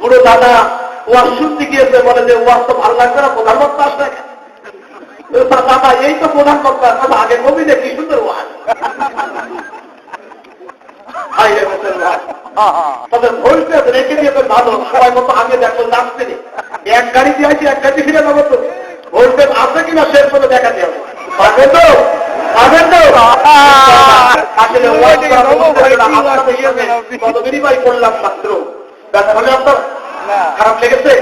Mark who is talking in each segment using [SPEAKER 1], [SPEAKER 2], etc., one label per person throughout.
[SPEAKER 1] বুড়ো দাদা ওয়াজ শুনতে গিয়েছে বলে যে ওয়াজ তো ভালো লাগবে না প্রধানমন্ত্রী আসবে দাদা এই তো প্রধানমন্ত্রী আসবে আগে কবি দেখি সুন্দর ওয়াজ। হাই রে মুসলমান। তবে ভুলতে রেখে দিয়ে তো ভালো সবাই মতো আগে দেখো নাচতে এক গাড়ি দিয়ে এক গাড়ি ফিরে যাব তো। ভুলতে আছে কিনা শেষ করে পাবে তো? আসলে বিনিময় করলাম মাত্র ব্যথা হলে আপনার খারাপ লেগেছে?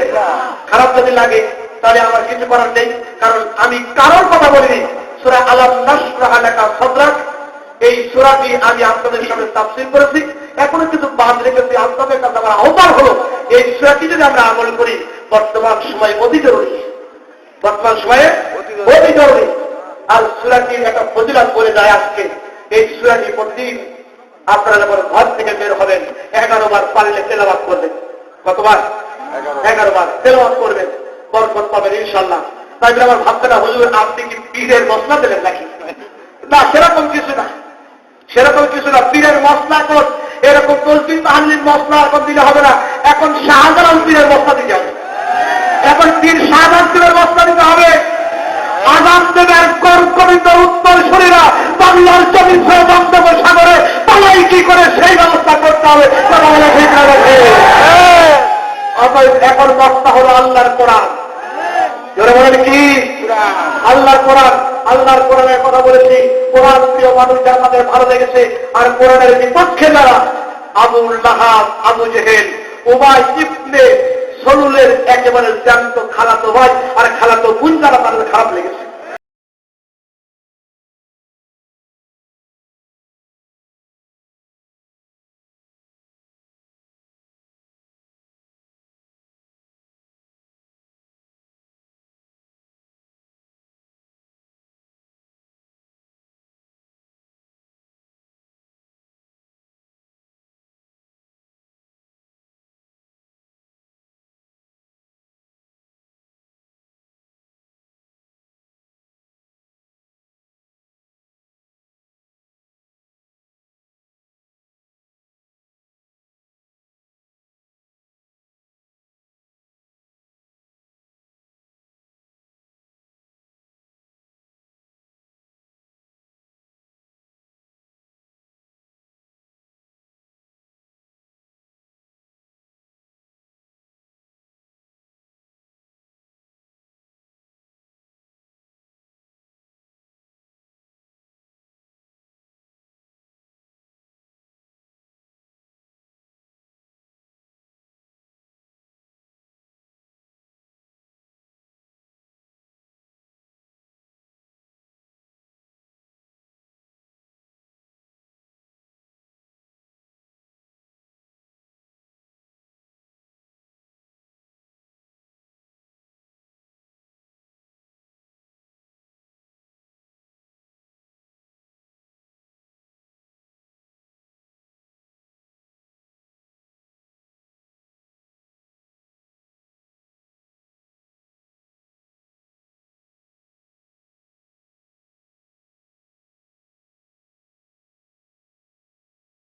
[SPEAKER 1] খারাপ যদি লাগে তাহলে আমার কিছু করার নেই। কারণ আমি কারোর কথা বলিনি। সুরা আলাম নাসরা আলাকা সদরাক এই সুরাটি আমি আপনাদের সামনে তাফসির করেছি। এখনও কিন্তু বাদ রেখেছি। আপনাদের কাছে আমার আহ্বান হলো এই সুরাটি যদি আমরা আমল করি বর্তমান সময় অতি জরুরি। বর্তমান সময়ে অতি জরুরি। আর সুরাটির একটা ফজিলাত করে যায় আজকে। এই সুরাটি প্রতিদিন আপনারা যখন ঘর থেকে বের হবেন এগারো বার পারলে তেলাবাদ করবেন। কতবার? এগারো বার। তেলাবাদ করবেন। বরকত পাবেন ইনশাল্লাহ তাই বলে আমার ভাবতে না হুজুর আপনি কি পীরের মশলা দেবেন নাকি? না সেরকম কিছু না। সেরকম কিছু না। পীরের মশলা এখন এরকম তলবির তাহালির মশলা এখন দিলে হবে না। এখন শাহজালাল পীরের মশলা দিতে হবে। এখন পীর শাহজাহান পীরের মশলা দিতে হবে। দেবের কর হবে কথা বলে ঠিক না অতএব এখন বক্তা হলো আল্লাহর কোরআন। বলেন কি? আল্লাহর কোরআন। আল্লাহর কোরআনের কথা বলেছি। কোরআন প্রিয় মানুষ যার আমাদের ভালো লেগেছে। আর কোরআনের বিপক্ষে যারা? আবুল লাহাব আবু জেহেল উবাই ইবনে সলুলের একেবারে জ্যান্ত খালাতো ভাই আর খালাতো যারা তাদের খারাপ লেগেছে।